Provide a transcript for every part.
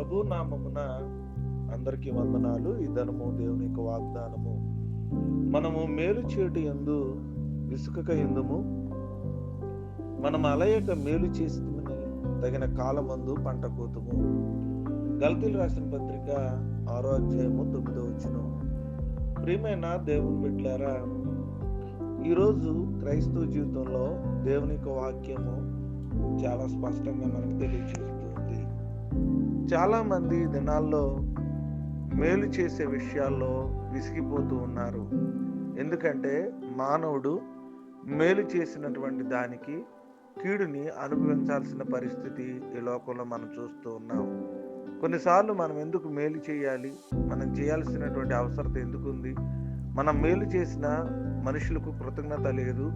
ప్రభు నామమున అందరికీ వందనాలు. ఈ ధనము దేవుని యొక్క వాగ్దానము. మనము మేలు చేటు ఎందు విసుకక ఎందుము మనం అలయక మేలు చేస్తుందని తగిన కాలమందు పంట కోతుము. గల్తీలు రాసిన పత్రిక ఆరో అధ్యాయము తొమ్మిదో వచ్చును ప్రియమైన దేవుని బిడ్డలారా ఈరోజు క్రైస్తవ జీవితంలో దేవుని యొక్క వాక్యము చాలా స్పష్టంగా మనకు తెలియచేస్తుంది. చాలామంది దినాల్లో మేలు చేసే విషయాల్లో విసిగిపోతూ ఉన్నారు. ఎందుకంటే మానవుడు మేలు చేసినటువంటి దానికి కీడుని అనుభవించాల్సిన పరిస్థితి ఈ లోకంలో మనం చూస్తూ ఉన్నాం. కొన్నిసార్లు మనం ఎందుకు మేలు చేయాలి? మనం చేయాల్సినటువంటి అవసరత ఎందుకుంది? మనం మేలు చేసిన మనుషులకు కృతజ్ఞత లేదు.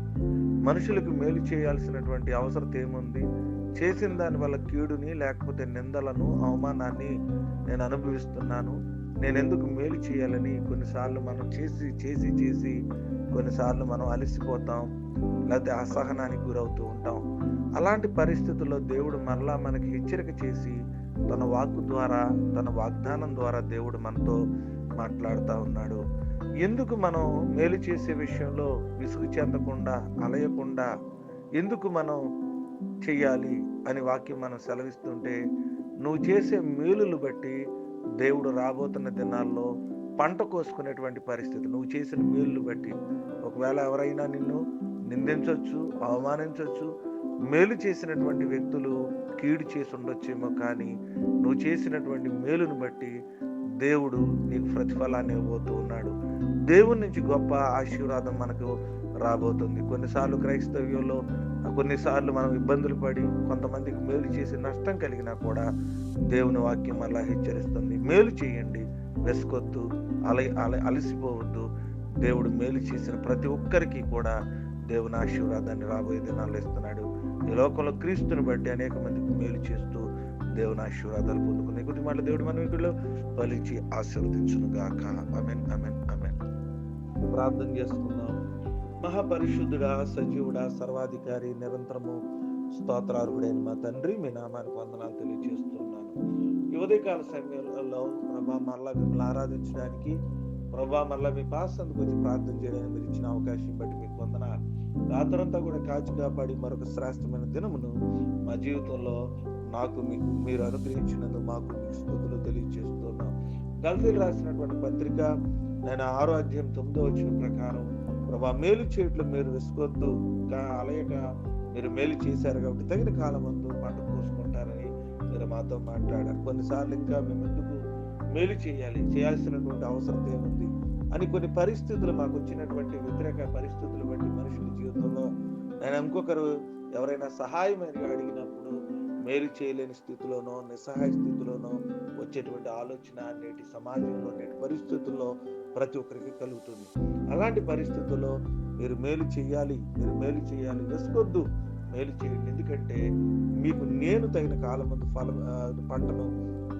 మనుషులకు మేలు చేయాల్సినటువంటి అవసరత ఏముంది? చేసిన దాని వల్ల కీడుని లేకపోతే నిందలను అవమానాన్ని నేను అనుభవిస్తున్నాను. నేను ఎందుకు మేలు చేయాలని కొన్నిసార్లు మనం చేసి చేసి చేసి కొన్నిసార్లు మనం అలసిపోతాం లేకపోతే అసహనానికి గురవుతూ ఉంటాం. అలాంటి పరిస్థితుల్లో దేవుడు మరలా మనకి హెచ్చరిక చేసి తన వాక్కు ద్వారా తన వాగ్దానం ద్వారా దేవుడు మనతో మాట్లాడుతూ ఉన్నాడు. ఎందుకు మనం మేలు చేసే విషయంలో విసుగు చెందకుండా అలయకుండా ఎందుకు మనం చెయ్యాలి అని వాక్యం మనం సెలవిస్తుంటే నువ్వు చేసే మేలులు బట్టి దేవుడు రాబోతున్న దినాల్లో పంట కోసుకునేటువంటి పరిస్థితి. నువ్వు చేసిన మేలులు బట్టి. ఒకవేళ ఎవరైనా నిన్ను నిందించవచ్చు అవమానించవచ్చు మేలు చేసినటువంటి వ్యక్తులు కీడు చేసి ఉండొచ్చేమో కానీ నువ్వు చేసినటువంటి మేలును బట్టి దేవుడు నీకు ప్రతిఫలాన్ని ఇవ్వబోతూ ఉన్నాడు. దేవుడి నుంచి గొప్ప ఆశీర్వాదం మనకు రాబోతుంది. కొన్నిసార్లు క్రైస్తవ్యంలో కొన్నిసార్లు మనం ఇబ్బందులు పడి కొంతమందికి మేలు చేసి నష్టం కలిగినా కూడా దేవుని వాక్యం అలా హెచ్చరిస్తుంది. మేలు చేయండి. వెసుకొద్దు. అల అల అలసిపోవద్దు. దేవుడు మేలు చేసిన ప్రతి ఒక్కరికి కూడా దేవుని ఆశీర్వాదాన్ని రాబోయే దినాల్లో ఇస్తున్నాడు. ఈ లోకంలో క్రీస్తుని బట్టి అనేక మందికి మేలు చేస్తూ దేవుని ఆశీర్వాదాలు పొందుకునే కొద్ది మాట దేవుడు మన వీటిలో ఫలించి ఆశీర్వదించును గాక అమెన్ అమెన్ అమెన్ ప్రార్థన చేసుకుందాం. మహాపరిశుద్ధుడా సజీవుడా సర్వాధికారి నిరంతరము స్తోత్రార్హుడైన మా తండ్రి మీ నామానికి వందనాలు తెలియజేస్తున్నాను. ఈ సమయంలో ప్రభా మరలా మిమ్మల్ని ఆరాధించడానికి ప్రభా మరలా మీ పాసందుకు వచ్చి ప్రార్థన చేయడానికి మీరు ఇచ్చిన అవకాశం బట్టి మీకు వందనాలు. రాత్రంతా కూడా కాచి కాపాడి మరొక శ్రేష్టమైన దినమును మా జీవితంలో నాకు మీకు మీరు అనుగ్రహించినందుకు మాకు మీకు స్థుతులు తెలియజేస్తున్నాం. గల్ఫీలు రాసినటువంటి పత్రిక నేను ఆరో అధ్యాయం తొమ్మిదో వచ్చిన ప్రకారం ప్రభా మేలు చేయట్లు మీరు విసుకోవద్దు అలయక మీరు మేలు చేశారు కాబట్టి తగిన కాలం అందు పంట కోసుకుంటారని మీరు మాతో మాట్లాడారు. కొన్నిసార్లు ఇంకా మేము ఎందుకు మేలు చేయాలి? చేయాల్సినటువంటి అవసరం ఏముంది? అని కొన్ని పరిస్థితులు మాకు వచ్చినటువంటి వ్యతిరేక పరిస్థితులు బట్టి మనుషుల జీవితంలో నేను ఇంకొకరు ఎవరైనా సహాయం అడిగినప్పుడు మేలు చేయలేని స్థితిలోనో నిస్సహాయ స్థితిలోనో వచ్చేటువంటి ఆలోచన నేటి సమాజంలో నేటి పరిస్థితుల్లో ప్రతి ఒక్కరికి కలుగుతుంది. అలాంటి పరిస్థితుల్లో మీరు మేలు చేయాలి మీరు మేలు చేయాలి వెసుకొద్దు మేలు చేయండి. ఎందుకంటే మీకు నేను తగిన కాలమందు ఫల ఫలం పంటను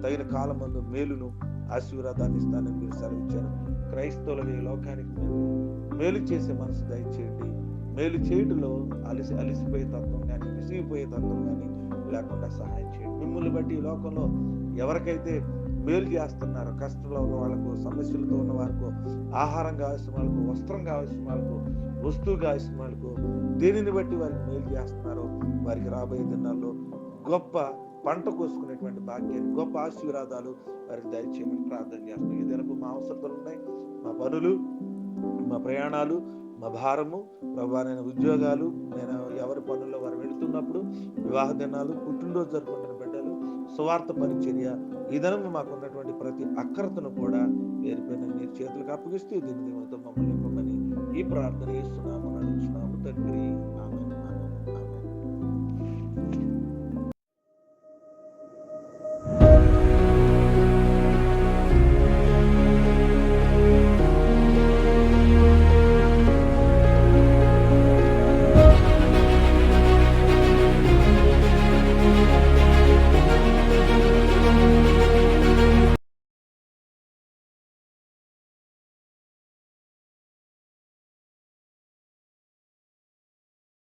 తగిన కాలమందు మేలును ఆశీర్వాదాన్ని ఇస్తానని మీరు సెలవిచ్చారు. క్రైస్తవుల ఈ లోకానికి మేము మేలు చేసే మనసు దయచేయండి. మేలు చేయటంలో అలిసి అలిసిపోయే తత్వం కానీ విసిగిపోయే తత్వం కానీ లేకుండా సహాయం చేయండి. మిమ్మల్ని బట్టి ఈ లోకంలో ఎవరికైతే మేలు చేస్తున్నారో కష్టంలో ఉన్న వాళ్ళకు సమస్యలతో ఉన్న వారికి ఆహారం కావాల్సిన వాళ్ళకు వస్త్రం కావాల్సిన వాళ్ళకు వస్తువు కావాల్సిన వాళ్ళకు దేనిని బట్టి వారికి మేలు చేస్తున్నారో వారికి రాబోయే దినాల్లో గొప్ప పంట కోసుకునేటువంటి భాగ్యాన్ని గొప్ప ఆశీర్వాదాలు వారికి దయచేయమని ప్రార్థన చేస్తున్నాం. ఈ దినపు మా అవసరతలు ఉన్నాయి మా పనులు మా ప్రయాణాలు మా భారము ప్రభా నేను ఉద్యోగాలు నేను ఎవరి పనుల్లో వారు వెళుతున్నప్పుడు వివాహ దినాలు పుట్టినరోజు జరుపుకుంటున్న బిడ్డలు స్వార్థ పరిచర్య ఈ దినం మాకు ఉన్నటువంటి ప్రతి అక్రతను కూడా పేరు మీరు చేతులకు అప్పగిస్తూ దీని దేవునితో మమ్మల్ని ఇవ్వమని ఈ ప్రార్థన చేస్తున్నాము నడుస్తున్నాము తండ్రి.